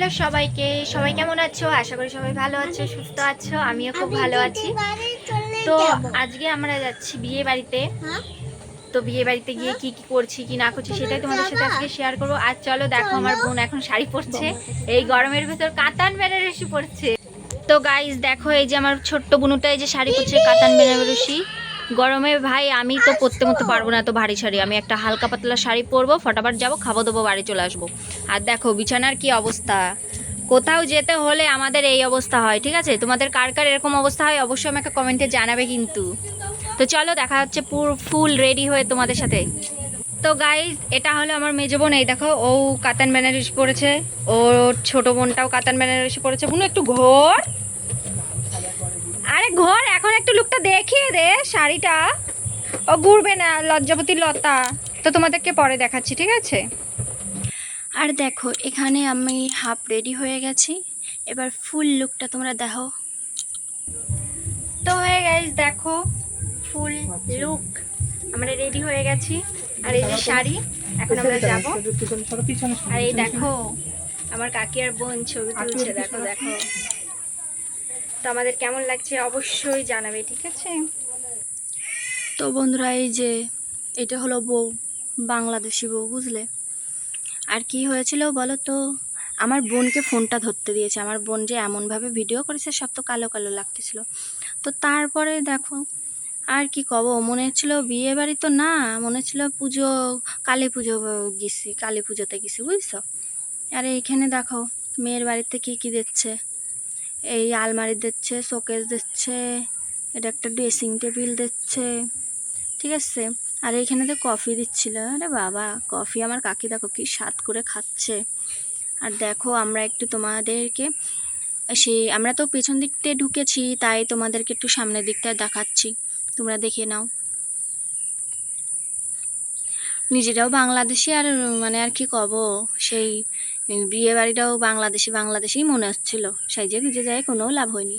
Hello সবাইকে। সবাই কেমন আছো? আশা করি সবাই ভালো আছো, সুস্থ আছো, আমিও খুব ভালো আছি। তো আজকে আমরা যাচ্ছি বিয়ে বাড়িতে। তো বিয়ে বাড়িতে গিয়ে কি কি করছি, কি না করছি সেটাই তোমাদের সাথে আজকে শেয়ার করব। আর চলো দেখো আমার বোন এখন শাড়ি পরছে। এই গরমের ভেতর কাতান বেনারসি পরছে। তো গাইজ দেখো এই যে আমার ছোট্ট বুনুটা এই যে শাড়ি পরছে, কাতান বেনারসি। গরমে ভাই আমি তো পরতে মতো পারব না তো ভারী শাড়ি। আমি একটা হালকা পাতলা শাড়ি পরবো ফটাফট যাব খাব দাবো বাড়ি চলে আসব। আর দেখো বিছানার কি অবস্থা? কোথাও যেতে হলে আমাদের এই অবস্থা হয় ঠিক আছে? তোমাদের কার কার এরকম অবস্থা হয় অবশ্যই আমাকে কমেন্টে জানাবে কিন্তু। তো চলো দেখা হচ্ছে পুরো ফুল রেডি হয়ে তোমাদের সাথে। তো গাইজ এটা হলো আমার মেজো বোন এই দেখো ও কাতান বেনারসি পড়েছে ওর ছোট বোনটাও কাতান বেনারসি পড়েছে বোন একটু ঘোর। ঘোর এখন একটু লুকটা দেখিয়ে দে শাড়িটা। ও ঘুরবে না লজ্জাপতি লতা। তো তোমাদেরকে পরে দেখাচ্ছি ঠিক আছে? আর দেখো এখানে আমি হাফ রেডি হয়ে গেছি। এবার ফুল লুকটা তোমরা দেখো তো হয়ে গাইজ দেখো ফুল লুক আমরা রেডি হয়ে গেছি। আর এই যে শাড়ি এখন আমরা যাব। আর এই দেখো আমার কাকি আর বোন ছবি তুলছে দেখো দেখো। তো আমাদের কেমন লাগছে অবশ্যই জানাবে, ঠিক আছে? তো বন্ধুরা, এই যে এটা হলো বউ, বাংলাদেশি বউ, বুঝলে? আর কি হয়েছিল বলো তো? আমার বোনকে ফোনটা ধরতে দিয়েছে। আমার বোন যে এমনভাবে ভিডিও করেছে, সব তো কালো কালো লাগতেছিল। তো তারপরে দেখো, আর কি কব? মনে হচ্ছিল বিয়ে বাড়ি তো না, মনে হচ্ছিল পুজো, কালী পুজো গেছি, কালী পুজোতে গেছি, বুঝছ? আর এইখানে দেখো, মেয়ের বাড়িতে কি কি দিচ্ছে? এই আলমারি দিচ্ছে, শোকেস দিচ্ছে, এটা একটা ড্রেসিং টেবিল দিচ্ছে, ঠিক আছে? আর এইখানে তো কফি দিচ্ছিল। আরে বাবা, কফি আমার কাকি দেখো কি স্বাদ করে খাচ্ছে। আর দেখো, আমরা একটু তোমাদেরকে সেই আমরা তো পেছন দিকতে ঢুকেছি, তাই তোমাদেরকে একটু সামনের দিকটা দেখাচ্ছি। তোমরা দেখে নাও। নিজেরাও বাংলাদেশি আর মানে আর কি কব, সেই বিয়ে বাড়িটাও বাংলাদেশি বাংলাদেশি মনে হচ্ছিল। সেই যে খুঁজে যায় কোনো লাভ হয়নি।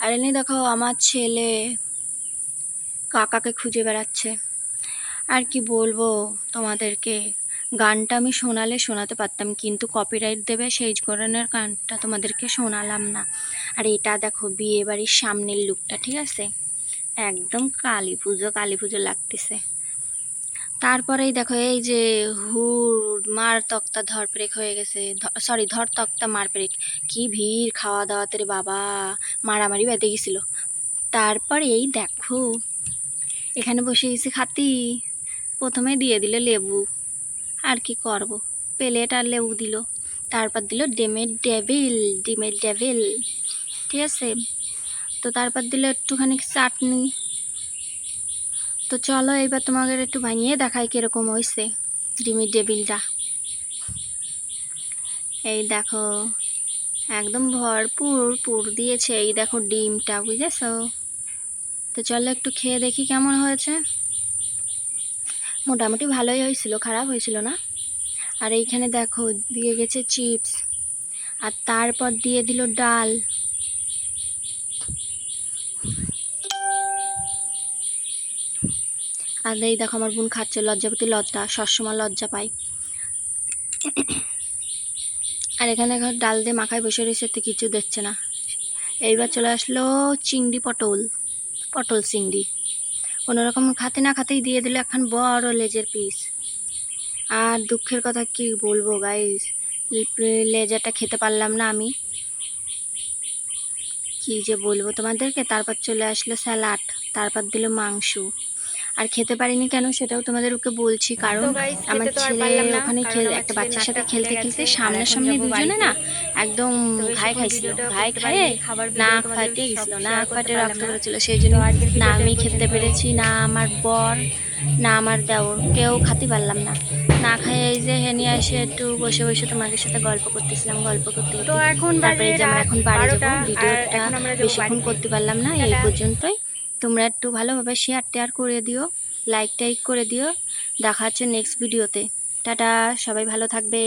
আর এনে দেখো, আমার ছেলে কাকাকে খুঁজে বেড়াচ্ছে। আর কি বলব তোমাদেরকে? গানটা আমি শোনালে শোনাতে পারতাম, কিন্তু কপিরাইট দেবে সেই ধরনের গানটা তোমাদেরকে শোনালাম না। আর এটা দেখো বিয়ে বাড়ির সামনের লুকটা ঠিক আছে? একদম কালী পুজো কালী পুজো লাগতেছে। তারপরেই দেখো এই যে হুর মার তক্তা ধর পেরেক হয়ে গেছে। সরি ধর তক্তা মার পেরেক কি ভিড় খাওয়া দাওয়াতে রে বাবা। মারামারি বেঁধে গেছিল। তারপরে এই দেখো, এখানে বসে গেছি খাতি। প্রথমে দিয়ে দিল লেবু। আর কি করব? প্লেট আর লেবু দিল। তারপর দিল ডিমের ডেভিল ডিমের ডেভিল। ঠিক আছে? তো তারপর দিল একটুখানি চাটনি। তো চলো এবার তোমাদের একটু ভাঙিয়ে দেখাই কীরকম হয়েছে ডিমের ডেবিলটা এই দেখো, একদম ভরপুর পুর দিয়েছে এই দেখো ডিমটা, বুঝেছ? তো চলো একটু খেয়ে দেখি কেমন হয়েছে। মোটামুটি ভালোই হয়েছিল, খারাপ হয়েছিল না? আর এইখানে দেখো, দিয়ে গেছে চিপস, আর তারপর দিয়ে দিল ডাল। আর এই দেখো আমার বোন খাচ্ছে, লজ্জাপতি লজ্জা, সবসময় লজ্জা পাই আর এখানে ডাল দিয়ে মাখায় বসে রয়েছে তো কিছু দেখছে না। এইবার চলে আসলো চিংড়ি পটল পটল চিংড়ি। কোনোরকম খাতে না খাতেই দিয়ে দিল এখন বড় লেজের পিস। আর দুঃখের কথা কি বলব গাইস লেজারটা খেতে পারলাম না আমি। কি যে বলব তোমাদেরকে? তারপর চলে আসলো স্যালাড, তারপর দিল মাংস। আর খেতে পারিনি কেন সেটাও তোমাদের ওকে বলছি কারণ আমার ছেলে ওখানে একটা বাচ্চার সাথে খেলতে খেলতে সামনে সামনে দুজনে না একদম ঘায়ে খাইছিল ঘায়ে খায়ে না ফাটে গেছিল না ফাটে রক্ত করেছিল সেই জন্য না আমি খেতে পেরেছি না আমার বর না আমার দেওর কেউ খাতে পারলাম না। না খাই এই যে হেনি এসে একটু বসে বসে তোমাদের সাথে গল্প করতেছিলাম গল্প করতে তো এখন তারপরে যে আমরা এখন বাড়ি যাব ভিডিওটা বেশিক্ষণ করতে পারলাম না এই পর্যন্তই। তোমরা একটু ভালোভাবে শেয়ার টেয়ার করে দিও লাইক টাইক করে দিও। দেখা হচ্ছে নেক্সট ভিডিওতে টাটা, সবাই ভালো থাকবে